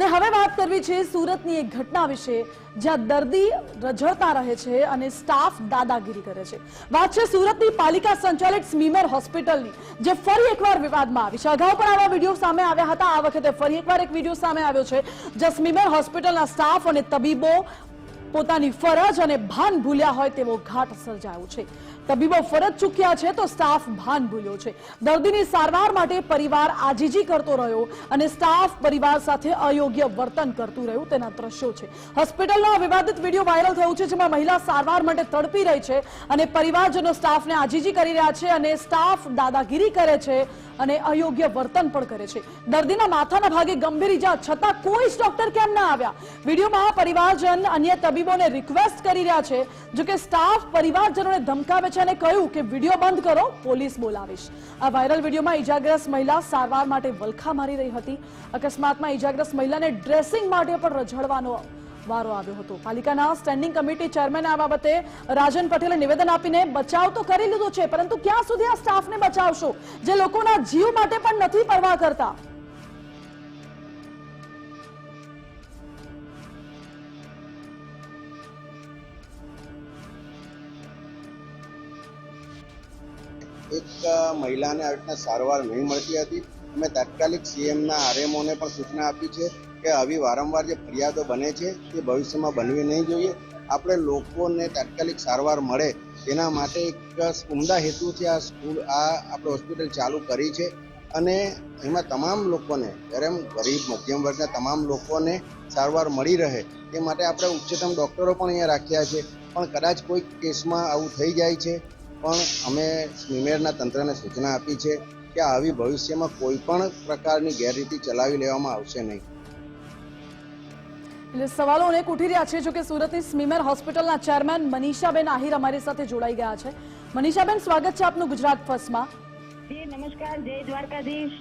અને હવે વાત કરવી છે સુરતની એક ઘટના વિશે, જ્યાં દર્દી રઝળતા રહે છે અને સ્ટાફ દાદાગીરી કરે છે. વાત છે સુરતની પાલિકા સંચાલિત સ્મીમેર હોસ્પિટલની, જે ફરી એકવાર વિવાદમાં આવી છે. અગાઉ પણ આવા વીડિયો સામે આવ્યા હતા. આ વખતે ફરી એકવાર એક વીડિયો સામે આવ્યો છે, જ્યાં સ્મીમેર હોસ્પિટલના સ્ટાફ અને તબીબો પોતાની ફરજ અને ભાન ભૂલ્યા હોય તેવો ઘાટ સર્જાયો છે. તબીબો ફરજ ચૂક્યા છે તો સ્ટાફ ભાન ભૂલ્યો છે. દર્દીની સારવાર માટે પરિવાર આજીજી કરતો રહ્યો અને સ્ટાફ પરિવાર સાથે અયોગ્ય વર્તન કરતું રહ્યું તેના દ્રશ્યો છે. હોસ્પિટલનો વિવાદિત વીડિયો વાયરલ થયું છે જેમાં મહિલા સારવાર માટે તડપી રહી છે અને પરિવારજનો સ્ટાફને આજીજી કરી રહ્યા છે અને સ્ટાફ દાદાગીરી કરે છે અને અયોગ્ય વર્તન પણ કરે છે. દર્દીના માથાના ભાગે ગંભીર ઈજા છતાં કોઈ જ ડોક્ટર કેમ ના આવ્યા? વિડીયોમાં પરિવારજન અન્ય તબીબોને રિક્વેસ્ટ કરી રહ્યા છે, જો કે સ્ટાફ પરિવારજનોને ધમકાવે છે અને કહ્યું કે વીડિયો બંધ કરો, પોલીસ બોલાવીશ આ વાયરલ વિડીયોમાં ઈજાગ્રસ્ત મહિલા સારવાર માટે વલખા મારી રહી હતી. અકસ્માતમાં ઈજાગ્રસ્ત મહિલાને ડ્રેસિંગ માટે પણ રઝળવાનો વારો આવ્યો હતો. પાલિકાના સ્ટેન્ડિંગ કમિટી ચેરમેન આ બાબતે રાજન પટેલે નિવેદન આપીને બચાવ તો કરી લીધો છે, પરંતુ ક્યાં સુધી આ સ્ટાફને બચાવશો? જે લોકોના જીવ માટે પણ નથી પરવા કરતા. એક મહિલાને આવી સારવાર નહીં મળતી હતી. અમે તાત્કાલિક સીએમના આરએમઓને પણ સૂચના આપી છે. કે આવી વારંવાર જે ફરિયાદો બને છે તે ભવિષ્યમાં બનવી નહીં જોઈએ. આપણે લોકોને તાત્કાલિક સારવાર મળે તેના માટે એક ઉમદા હેતુથી આ સ્કૂલ, આ આપણે હોસ્પિટલ ચાલુ કરી છે અને એમાં તમામ લોકોને ગરીબ ગરીબ, મધ્યમ વર્ગના તમામ લોકોને સારવાર મળી રહે તે માટે આપણે ઉચ્ચતમ ડૉક્ટરો પણ અહીંયા રાખ્યા છે. પણ કદાચ કોઈ કેસમાં આવું થઈ જાય છે, પણ અમે સ્મીમેરના તંત્રને સૂચના આપી છે કે આવી ભવિષ્યમાં કોઈ પણ પ્રકારની ગેરરીતિ ચલાવી લેવામાં આવશે નહીં. એટલે સવાલો અનેક ઉઠી રહ્યા છે જો કે સુરતની સ્મીમર હોસ્પિટલના ચેરમેન મનીષાબેન આહિર અમારી સાથે જોડાઈ ગયા છે. મનીષાબેન સ્વાગત છે આપનું ગુજરાત ફર્સ્ટમાં. જી નમસ્કાર. જય દ્વારકાધીશ.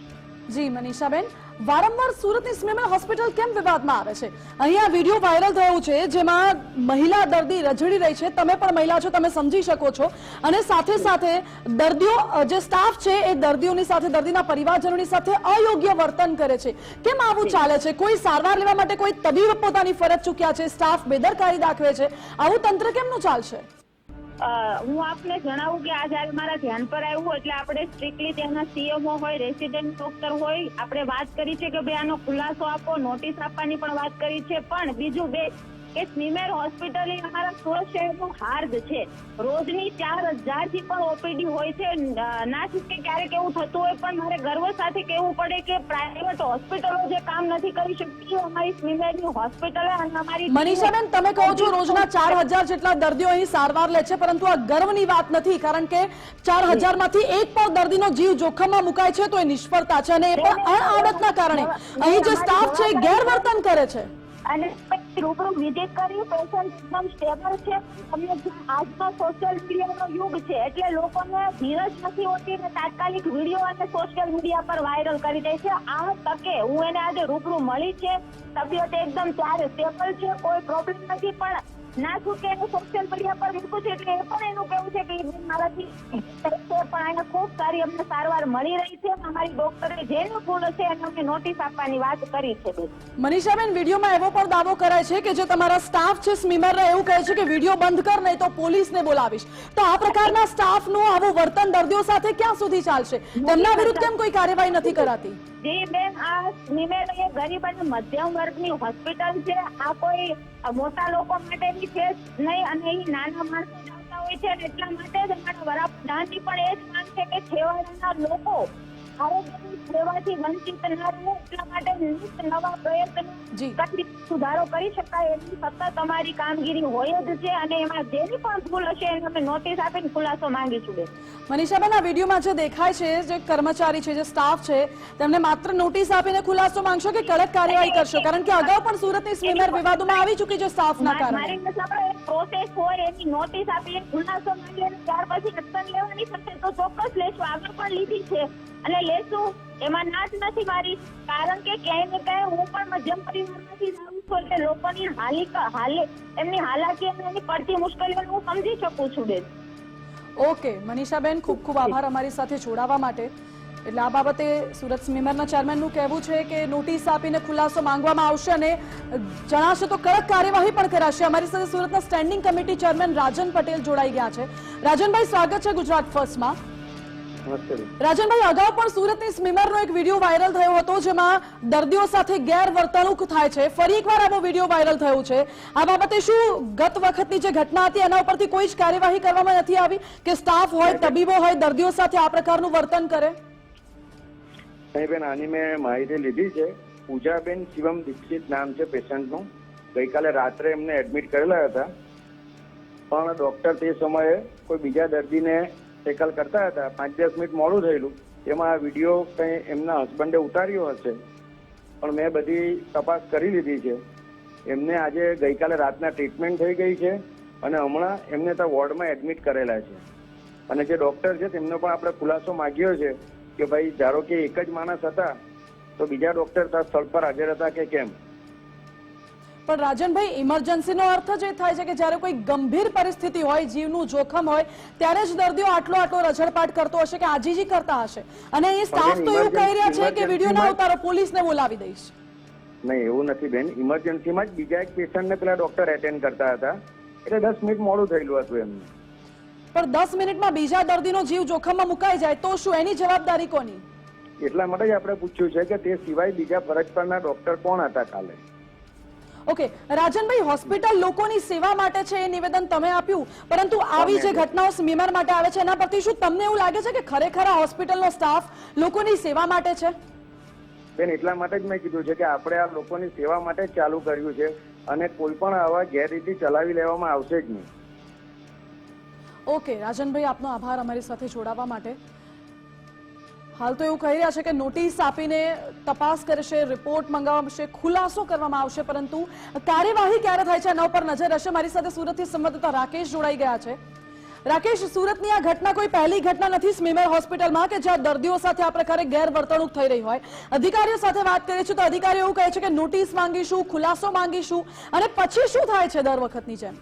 જી મનીષાબેન વારંવાર સુરતની સ્મીમેર હોસ્પિટલ કેમ વિવાદમાં આવે છે? અહીંયા વીડિયો વાયરલ થયો છે, જેમાં મહિલા દર્દી રજડી રહી છે. તમે પણ મહિલા છો, તમે સમજી શકો છો. અને સાથે સાથે દર્દીઓ જે સ્ટાફ છે, એ દર્દીઓની સાથે, દર્દીના પરિવારજનોની સાથે અયોગ્ય વર્તન કરે છે. કેમ આવું ચાલે છે? કોઈ સારવાર લેવા માટે કોઈ તબીબ પોતાની ફરજ ચૂક્યા છે? સ્ટાફ બેદરકારી દાખવે છે. આવું તંત્ર કેમનું ચાલશે? હું આપને જણાવું કે આજે જ્યારે મારા ધ્યાન પર આવ્યું એટલે આપણે સ્ટ્રિક્ટલી ત્યાંના સીએમઓ હોય રેસિડેન્ટ ડોક્ટર હોય, આપણે વાત કરી છે કે ભાઈ આનો ખુલાસો આપો નોટિસ આપવાની પણ વાત કરી છે. પણ બીજું બે કે સ્મીમેર હોસ્પિટલ એ અમારા સુરત શહેરનું હાર્દ છે. રોજની ચાર હજારથી પણ ઓપીડી હોય છે. ન- છૂટકે ક્યારેક એવું થતું હોય પણ મારે ગર્વ સાથે કહેવું પડે કે પ્રાઇવેટ હોસ્પિટલો જે કામ નથી કરી શકતી અમારી સ્મીમેરની હોસ્પિટલ અને અમારી મનીષાબેન તમે કહો છો રોજના ચાર હજાર જેટલા દર્દીઓ અહીં સારવાર લે છે પરંતુ આ ગર્વની વાત નથી કારણ કે ચાર હજારમાંથી એક પણ દર્દીનો જીવ જોખમમાં મુકાય છે તો એ નિષ્ફળતા છે અને એ પણ અણઆડતના કારણે. અહીં જે સ્ટાફ છે એ ગેરવર્તન કરે છે. અને રૂબરૂ વિઝિટ કરી પેશન્ટ એકદમ સ્ટેબલ છે. તમને આજનો સોશિયલ મીડિયાનો યુગ છે, એટલે લોકોને ધીરજ નથી હોતી ને તાત્કાલિક વીડિયો અને સોશિયલ મીડિયા પર વાયરલ કરી દે છે. આ તકે હું એને આજે રૂબરૂ મળી છે. તબિયત એકદમ ત્યારે સ્ટેબલ છે, કોઈ પ્રોબ્લેમ નથી, પણ ના છૂટકે એનું સોશિયલ મીડિયા પર મૂકું છે એટલે એ પણ એનું કેવું છે કે મારાથી પણ એને ખૂબ સારી અમને સારવાર મળી રહી છે. અમારી ડોક્ટરે જેનું ભૂલ હશે એને અમને નોટિસ આપવાની વાત કરી છે મનીષાબેન વિડીયોમાં એવો પણ દાવો કરાય છે કે જે તમારા સ્ટાફ છે સ્મીમરને એવું કહે છે કે વીડિયો બંધ કર નહીં તો પોલીસને બોલાવીશ. તો આ પ્રકારના સ્ટાફનું આવું વર્તન દર્દીઓ સાથે ક્યાં સુધી ચાલશે? તેમના વિરુદ્ધ કેમ કોઈ કાર્યવાહી નથી કરાતી? જી બેન આ સ્મીમેર એ ગરીબ અને મધ્યમ વર્ગની હોસ્પિટલ છે. આ કોઈ મોટા લોકો માટેની છે નહીં અને એ નાના માણસો જાણતા હોય છે એટલા માટે જ અમારા વડાપ્રધાનની પણ એ જ માંગ છે કે છેવાડાના લોકો આરોગ્યની સેવાથી વંચિત ન રહે એટલા માટે નિત નવા પ્રયત્નો. સુધારો કરી શકાય એની સતત અમારી કામગીરી હોય જ છે અને એમાં જેની પણ ભૂલ હશે એને અમે નોટિસ આપીને ખુલાસો માંગીશું બેન. મનીષાબેન આ વિડીયોમાં જે દેખાય છે જે કર્મચારી છે જે સ્ટાફ છે તેમને માત્ર નોટિસ આપીને ખુલાસો માંગશો કે કડક કાર્યવાહી કરશો? કારણ કે અગાઉ પણ સુરતની સ્વિમર વિવાદોમાં આવી ચૂકી છે સ્ટાફના કારણે. પ્રોસેસ હોય એની નોટિસ આપી ખુલાસો માંગીએ ત્યાર પછી એક્શન લેવાની થશે તો ચોક્કસ લેશું. આગળ પણ લીધી છે. અને લેશું એમાં ના જ નથી મારી. કારણ કે ક્યાંય ને ક્યાંય હું પણ મધ્યમ પરિવારમાંથી જ આવું છું? એટલે લોકોની હાલી હાલે એમની હાલાકી અને એની પડતી મુશ્કેલીઓને હું સમજી શકું છું બેન. ઓકે મનીષાબેન ખૂબ ખૂબ આભાર અમારી સાથે જોડાવા માટે. એટલે આ બાબતે સુરત સ્મીમરના ચેરમેનનું કહેવું છે કે નોટિસ આપીને ખુલાસો માંગવામાં આવશે અને જણાશે તો કડક કાર્યવાહી પણ કરાશે. અમારી સાથે સુરતના standing committee chairman Rajan Patel જોડાઈ ગયા છે. રાજનભાઈ સ્વાગત છે ગુજરાત ફર્સ્ટમાં. રાજનભાઈ અગાઉ પણ સુરતની સ્મીમરનો એક વીડિયો વાયરલ થયો હતો જેમાં દર્દીઓ સાથે ગેરવર્તણૂક થાય છે. ફરી એકવાર આવો વીડિયો વાયરલ થયો છે. આ બાબતે શું ગત વખતની જે ઘટના હતી એના ઉપરથી કોઈ જ કાર્યવાહી કરવામાં નથી આવી? કે સ્ટાફ હોય તબીબો હોય દર્દીઓ સાથે આ પ્રકારનું વર્તન કરે? નહીં બેન આની મેં માહિતી લીધી છે. પૂજાબેન શિવમ દીક્ષિત નામ છે પેશન્ટનું. ગઈકાલે રાત્રે એમને એડમિટ કરેલા હતા. પણ ડોક્ટર તે સમયે કોઈ બીજા દર્દીને ટેકલ કરતા હતા. પાંચ દસ મિનિટ મોડું થયેલું. એમાં આ વીડિયો કંઈ એમના હસબન્ડે ઉતાર્યો હશે. પણ મેં બધી તપાસ કરી લીધી છે. એમને આજે ગઈકાલે રાતના ટ્રીટમેન્ટ થઈ ગઈ છે અને હમણાં એમને ત્યાં વોર્ડમાં એડમિટ કરેલા છે. અને જે ડૉક્ટર છે, તેમનો પણ આપણે ખુલાસો માગ્યો છે કે ભાઈ, ધારો કે એક જ માણસ હતા, તો બીજા ડૉક્ટર ત્યાં સ્થળ પર હાજર હતા કે કેમ? પણ રાજનભાઈ ઇમરજન્સીનો અર્થ જ એ થાય છે કે જ્યારે કોઈ ગંભીર પરિસ્થિતિ હોય જીવનું જોખમ હોય ત્યારે જ દર્દીઓ આટલો આટલો રઝળપાટ કરતો હશે કે આજીજી કરતા હશે. અને એ સ્ટાફ તો એવું કહી રહ્યા છે કે વીડિયો ના ઉતારો પોલીસને બોલાવી દઈશ. નહીં એવું નથી બેન. ઇમરજન્સીમાં જ બીજા એક પેશન્ટને પેલા ડોક્ટર એટેન્ડ કરતા હતા. એટલે દસ મિનિટ મોડું થયેલું હતું એમને. પણ દસ મિનિટમાં બીજા દર્દીનો જીવ જોખમમાં મુકાઈ જાય તો શું? એની જવાબદારી કોની? એટલા માટે જ આપણે પૂછ્યું છે કે તે સિવાય બીજા ફરજ પરના ડોક્ટર કોણ હતા કાલે? ઓકે રાજનભાઈ હોસ્પિટલ લોકોની સેવા માટે છે એ નિવેદન તમે આપ્યું પરંતુ આવી જે ઘટનાઓ સ્મીમર માટે આવે છે એના પરથી શું તમને એવું લાગે છે કે ખરેખર આ હોસ્પિટલનો સ્ટાફ લોકોની સેવા માટે છે? બેન એટલા માટે જ મેં કીધું છે કે આપણે આ લોકોની સેવા માટે ચાલુ કર્યું છે અને કોઈ પણ આવા ગેરરીતિ ચલાવી લેવામાં આવશે જ નહીં. ઓકે રાજનભાઈ આપનો આભાર અમારી સાથે જોડાવા માટે. હાલ તો એવું કહી રહ્યા છે કે નોટિસ આપીને તપાસ કરશે, રિપોર્ટ મંગાવશે, ખુલાસો કરવામાં આવશે, પરંતુ કાર્યવાહી ક્યારે થાય છે એના ઉપર નજર હશે મારી સાથે સુરતથી સંવાદદાતા રાકેશ જોડાઈ ગયા છે. રાકેશ, સુરતની આ ઘટના કોઈ પહેલી ઘટના નથી સ્મીમેર હોસ્પિટલમાં કે જ્યાં દર્દીઓ સાથે આ પ્રકારે ગેરવર્તણૂક થઈ રહી હોય? અધિકારીઓ સાથે વાત કરીએ છીએ તો અધિકારીઓ એવું કહે છે કે નોટિસ માંગીશું, ખુલાસો માંગીશું અને પછી શું થાય છે દર વખતની જેમ?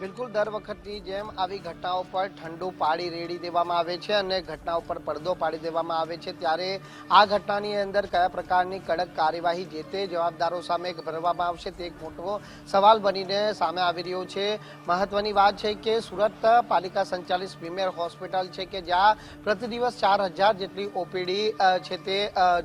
બિલકુલ દર વખતની જેમ આવી ઘટનાઓ પર ઠંડુ પાડી રેડી દેવામાં આવે છે અને ઘટના ઉપર પડદો પાડી દેવામાં આવે છે. ત્યારે આ ઘટનાની અંદર કયા પ્રકારની કડક કાર્યવાહી જે તે જવાબદારો સામે ભરવામાં આવશે તે એક મોટો સવાલ બનીને સામે આવી રહ્યો છે. મહત્વની વાત છે કે સુરત પાલિકા સંચાલિત પ્રીમિયર હોસ્પિટલ છે કે જ્યાં પ્રતિ દિવસ ચાર હજાર જેટલી ઓપીડી છે તે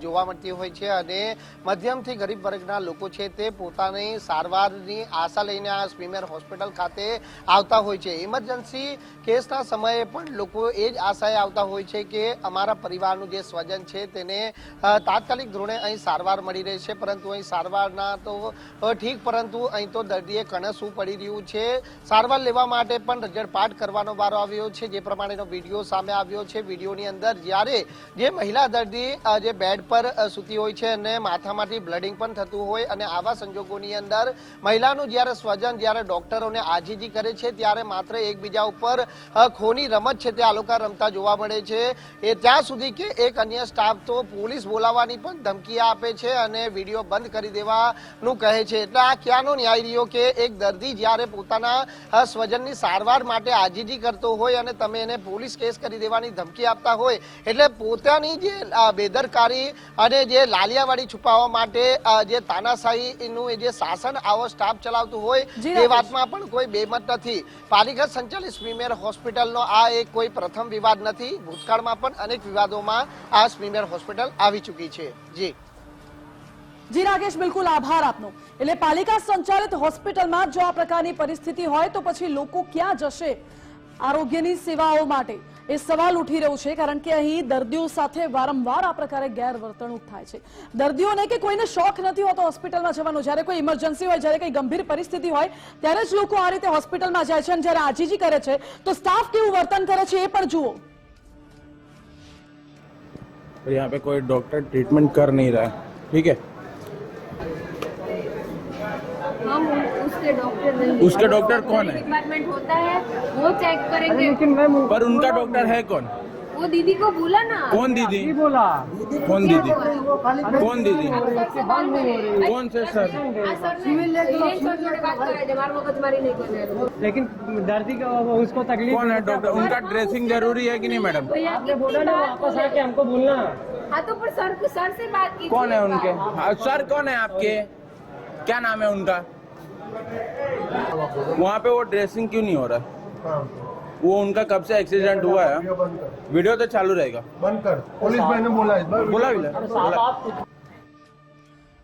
જોવા મળતી હોય છે અને મધ્યમથી ગરીબ વર્ગના લોકો છે તે પોતાની સારવારની આશા લઈને આ સ્વીમેર હોસ્પિટલ ખાતે આવતા હોય છે. ઇમરજન્સી કેસના સમયે પણ લોકો એ જ આશાએ આવતા હોય છે કે અમારા પરિવારનું જે સ્વજન છે તેને તાત્કાલિક ધોરણે અહીં સારવાર મળી રહે છે. પરંતુ અહીં સારવારના તો ઠીક, પરંતુ અહીં તો દર્દીએ કણસવું પડી રહ્યું છે? સારવાર લેવા માટે પણ રજડપાટ કરવાનો વારો આવ્યો છે. જે પ્રમાણેનો વીડિયો સામે આવ્યો છે. વિડીયોની અંદર જ્યારે જે મહિલા દર્દી જે બેડ પર સૂતી હોય છે અને માથામાંથી બ્લડિંગ પણ થતું હોય અને આવા સંજોગોની અંદર મહિલાનું જ્યારે સ્વજન, જ્યારે ડોક્ટરોને આજીજી કરે છે ત્યારે માત્ર એકબીજા ઉપર ખોની રમત છે તે આ લોકો રમતા જોવા મળે છે. એ ત્યાં સુધી કે એક અન્ય સ્ટાફ તો પોલીસ બોલાવવાની પણ ધમકી આપે છે અને વીડિયો બંધ કરી દેવાનું કહે છે. એટલે આ ક્યાંનો ન્યાય રહ્યો કે એક દર્દી જ્યારે પોતાના સ્વજનની સારવાર માટે આજીજી કરતો હોય અને તમે એને પોલીસ કેસ કરી દેવાની ધમકી આપતા હોય એટલે પોતાની જે બેદરકારી અને જે લાલિયાવાડી છુપાવવા માટે જે તાનાશાહીનું એ જે શાસન આવો સ્ટાફ ચલાવતું હોય એ વાતમાં પણ કોઈ બેમત નથી પાલિકા સંચાલિત સ્વીમેર હોસ્પિટલનો આ એક કોઈ પ્રથમ વિવાદ નથી. ભૂતકાળમાં પણ અનેક વિવાદોમાં આ સ્વીમેર હોસ્પિટલ આવી ચૂકી છે. જી. જી રાકેશ બિલકુલ આભાર આપનો. એટલે પાલિકા સંચાલિત હોસ્પિટલમાં જો આ પ્રકારની પરિસ્થિતિ હોય તો પછી લોકો ક્યાં જશે? આરોગ્યની સેવાઓ માટે. એ સવાલ ઉઠી રહ્યો છે કારણ કે અહીં દર્દીઓ સાથે વારંવાર આ પ્રકારે ગેરવર્તણૂક થાય છે દર્દીઓને કે કોઈને શોખ નથી હોતો હોસ્પિટલમાં જવાનો જ્યારે કોઈ ઇમરજન્સી હોય જ્યારે કોઈ ગંભીર પરિસ્થિતિ હોય ત્યારે જ લોકો આ રીતે હોસ્પિટલમાં જાય છે અને જ્યારે આજીજી કરે છે તો સ્ટાફ કેવું વર્તન કરે છે એ પણ જુઓ और यहाँ पे कोई डॉक्टर ट्रीटमेंट कर नहीं रहा है ठीक है उसके डॉक्टर नहीं उसके डॉक्टर कौन है? डिपार्टमेंट होता है वो चेक करेंगे। पर उनका डॉक्टर है कौन? वो दीदी को बोला ना। कौन दीदी? बोला। कौन दीदी? कौन दीदी? हो कौन से सर लेकिन दर्दी का उसको तकलीफ़ कौन है डॉक्टर उनका ड्रेसिंग ज़रूरी है कि नहीं मैडम? आपने बोला ना वापस आके हमको बोलना। हाँ तो पर सर सर से बात की कौन है उनके? हाँ, सर कौन है आपके? क्या नाम है उनका? वहाँ पे वो ड्रेसिंग क्यों नहीं हो रहा वो उनका कब से एक्सीडेंट हुआ है वीडियो तो चालू रहेगा बंद कर पुलिस मैंने बोला इस बार बोला भी बोला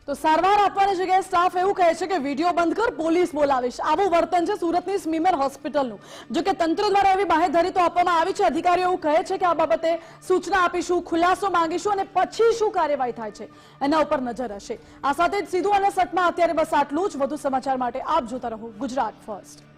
તો સારવાર આપવાની જગ્યાએ સ્ટાફ એવું કહે છે કે વીડિયો બંધ કર, પોલીસ બોલાવીશ. આવું વર્તન છે સુરતની સ્મીમેર હોસ્પિટલનું. જો કે તંત્ર દ્વારા એવી બાહેધરી તો આપવામાં આવી છે. અધિકારીઓ એવું કહે છે કે આ બાબતે સૂચના આપીશું, ખુલાસો માંગીશું અને પછી શું કાર્યવાહી થાય છે એના ઉપર નજર હશે. આ સાથે જ સીધું અને સટમાં અત્યારે બસ આટલું જ. વધુ સમાચાર માટે આપ જોતા રહો ગુજરાત ફર્સ્ટ.